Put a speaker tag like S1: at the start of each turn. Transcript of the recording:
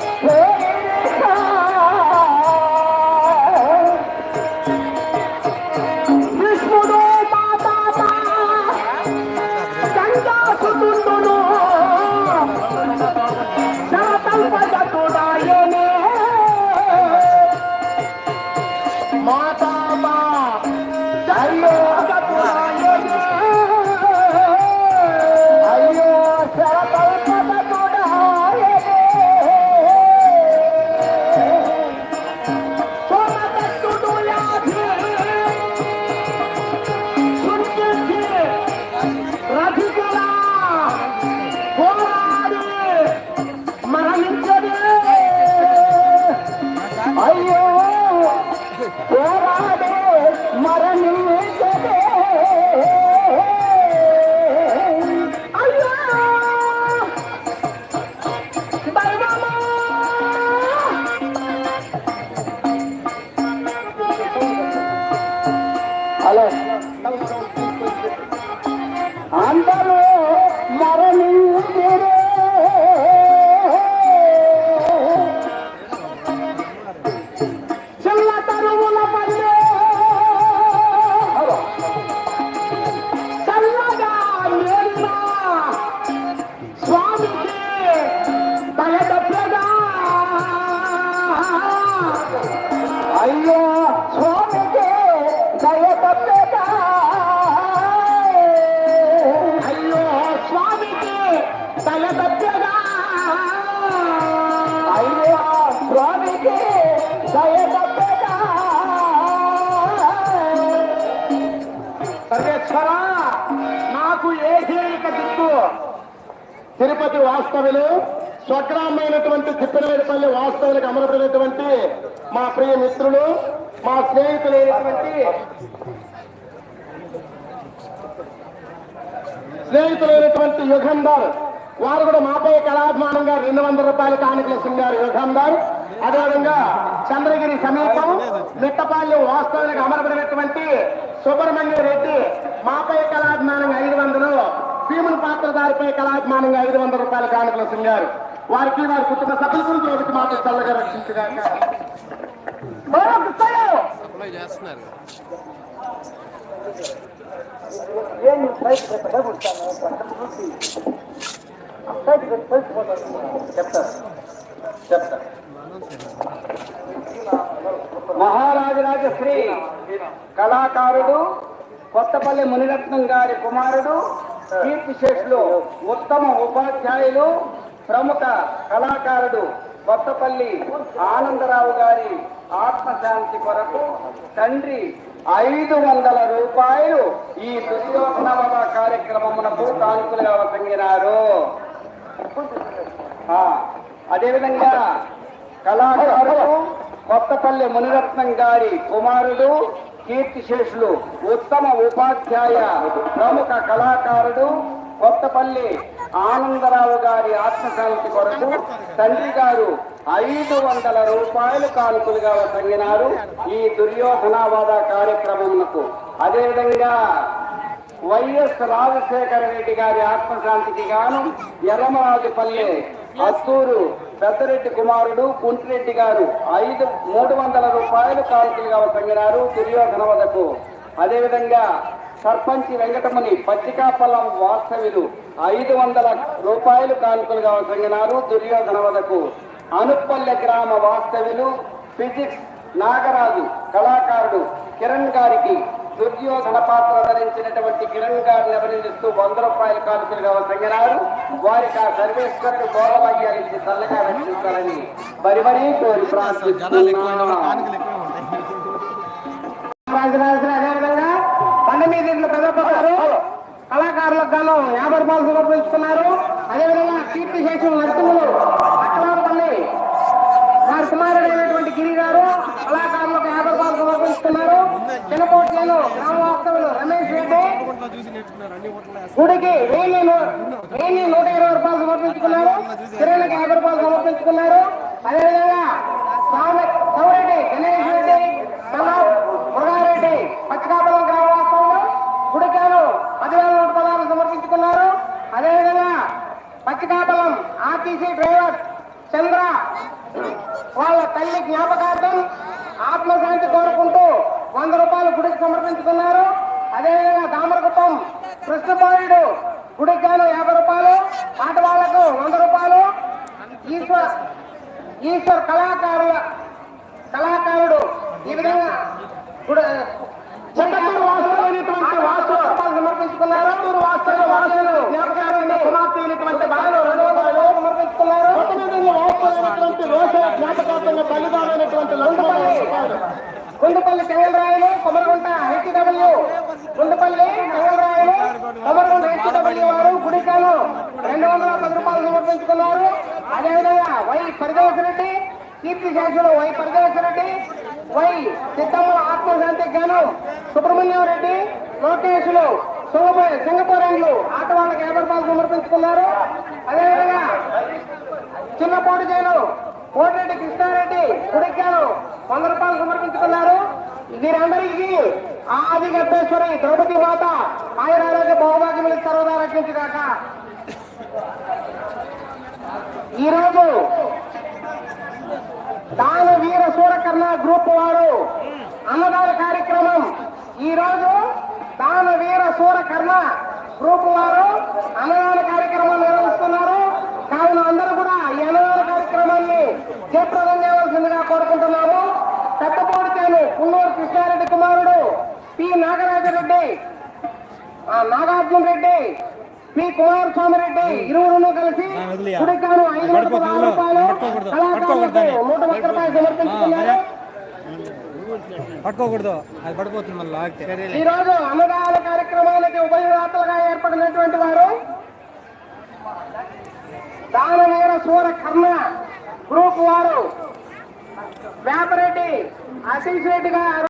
S1: Hey! Hello. అందరూ మరణి అయ్యో తిరుపతి వాస్తవులు స్వగ్రామైనటువంటి తిప్పినవేడిపల్లి వాస్తవులకు అమరపడినటువంటి మా ప్రియ మిత్రులు మా స్నేహితులైనటువంటి స్నేహితులైనటువంటి యుగంధర్ వారు కూడా మాపై కళాభిమానంగా రెండు వందల రూపాయలు కానుకలు ఇస్తున్నారు యుగంధర్. అదేవిధంగా చంద్రగిరి సమీపం మిట్టపాలెం వాస్తవానికి అమరపడినటువంటి సుబ్రహ్మణ్య రెడ్డి మాపై కళాభిమానంగా ఐదు వందలు భీముల పాత్రధారిపై కళాభిమానంగా ఐదు వందల రూపాయల కానుకలు ఇస్తున్నారు వారికి వారి కుటుంబ సభ్యుల గురించి ఒకటి మాట చల్లగా రక్షించగాక. మహారాజరాజశ్రీ కళాకారుడు కొత్తపల్లి మునిరత్నం గారి కుమారుడు కీర్తిశేషులు ఉత్తమ ఉపాధ్యాయులు ప్రముఖ కళాకారుడు కొత్తపల్లి ఆనందరావు గారి ఆత్మశాంతి కొరకు తండ్రి ఐదు వందల రూపాయలు ఈ దుర్యోధనవద కార్యక్రమమునకు కానుకలుగా వసంగినారు. అదేవిధంగా కళాకారుడు కొత్తపల్లి మునిరత్నం గారి కుమారుడు కీర్తిశేషులు ఉత్తమ ఉపాధ్యాయ ప్రముఖ కళాకారుడు కొత్తపల్లి ఆనందరావు గారి ఆత్మశాంతి కొరకు తండ్రి గారు ఐదు వందల రూపాయలు కానుకలుగా తగినారు ఈ దుర్యోధనావాద కార్యక్రమములకు అదేవిధంగా వైఎస్ రాజశేఖర రెడ్డి గారి ఆత్మశాంతికి గాను ఎర్రమరాజుపల్లి అత్తూరు పెద్దరెడ్డి కుమారుడు కుంటిరెడ్డి గారు ఐదు మూడు వందల రూపాయలు కానుకలుగా పొందినారు దుర్యోధన వదకు అదేవిధంగా సర్పంచి వెంకటముని పచ్చికాపల్లం వాస్తవ్యులు ఐదు వందల రూపాయలు కానుకలుగా పొందినారు దుర్యోధన వదకు అనుపల్లె గ్రామ వాస్తవ్యులు ఫిజిక్స్ నాగరాజు కళాకారుడు కిరణ్ గారికి దుర్యోధన పాత్ర ధరించినటువంటి కిరణ్ గారిని అభినందిస్తూ వంద రూపాయల కానుకలుగా సంగనారు వారికి ఆ సర్వేశ్వరుడు గౌరవయ్యాలి చల్లగా రక్షించాలని మరి మరీ కోరి ప్రార్థిస్తున్నాం. అదేవిధంగా బండ మీద ఇంట్లో కళాకారులకు గాను యాభై రూపాయలు సమర్పించుకున్నారు అదేవిధంగా కీర్తి శేషం నరసింహులు అక్కలాపల్లి వారి అయినటువంటి గిరి గారు కళాకారులకు ఆహ్వానిస్తున్నారు రూపాయలు సమర్పించుకున్నారు రమేష్ రెడ్డి. గుడికి వెయ్యి వెయ్యి నూట ఇరవై రూపాయలు సమర్పించుకున్నారు. కిరణ్కి యాభై రూపాయలు సమర్పించుకున్నారు. అదేవిధంగా సౌరెడ్డి గణేష్ రెడ్డి మృగారెడ్డి మురగారెడ్డి పచ్చకాపలం గుడికారు పదివేల నూట పదహారు సమర్పించుకున్నారు. అదేవిధంగా పచ్చకాపలం ఆర్టీసీ డ్రైవర్
S2: చంద్ర వాళ్ళ తల్లి జ్ఞాపకార్థం కోరుకుంటూ వంద రూపాయలు గుడికి సమర్పించుకున్నారు. అదేవిధంగా దామరకుప్పం కృష్ణపాయుడు గుడికి గాను యాభై రూపాయలు పాట వాళ్ళకు వంద రూపాయలు. ఈశ్వర్ ఈశ్వర్ కళాకారుల కళాకారుడు ఈ విధంగా సమర్పించుకున్నారు. సమర్పించుకున్నారు. బలిదానైనటువంటి కుందుపల్లి చెంగలరాయలు కొమరగుంట హెచ్డబ్ల్యూ కుందుపల్లి చెంగలరాయలు కొమరగుంట హెచ్డబ్ల్యూ వారు గుడికాను రెండు వందల పది రూపాయలు సమర్పించుకున్నారు. అదేవిధంగా వై పరిదేశ్ రెడ్డి కీర్తి శాఖలు వై పరిదేశ్ రెడ్డి వై సిద్ధమ్మల ఆత్మశాంతికి గాను సుబ్రహ్మణ్యం రెడ్డి లోకేష్లు సింగపూరెండ్లు ఆట వాళ్ళకి యాభై రూపాయలు సమర్పించుకున్నారు. అదేవిధంగా చిన్నపోటు జైలు కోటిరెడ్డి కృష్ణారెడ్డి గుడికాను వంద రూపాయలు సమర్పించుకున్నారు. వీరందరికీ ఆది గద్దేశ్వరి ద్రౌపది మాత ఆయన ఆరోగ్య బహుభాగ్యములు సర్వదా రక్షించుగాక. ఈరోజు దాన వీర సూరకర్ణ గ్రూప్ వారు అన్నదాన కార్యక్రమం. ఈరోజు దాన వీర సూరకర్ణ గ్రూప్ వారు అన్నదాన కార్యక్రమం నిర్వహిస్తున్నారు కావున అందరూ కూడా ఈ అన్నదాన కార్యక్రమాన్ని జయప్రదం చేయవలసిందిగా కోరుకుంటున్నాము కున్నూరు కృష్ణారెడ్డి కుమారుడు పి. నాగరాజరెడ్డి ఆ నాగార్జున రెడ్డి పి. కుమారస్వామి రెడ్డి ఇరువురును కలిసి గుడికాను ఐదు వందల పదహారు రూపాయలు కళాకారులకు నూట ఒక్క రూపాయలు సమర్పించుకున్నారు.
S3: పట్టుకోకూడదు. అది పడిపోతుంది మళ్ళీ లాగితే.
S2: ఈ రోజు అన్నదాన కార్యక్రమానికి ఉభయదాతలుగా ఏర్పడినటువంటి వారు దానవీర సూర కర్ణ గ్రూప్ వారు. వేపరెడ్డి ఆశీష్ రెడ్డి గారు.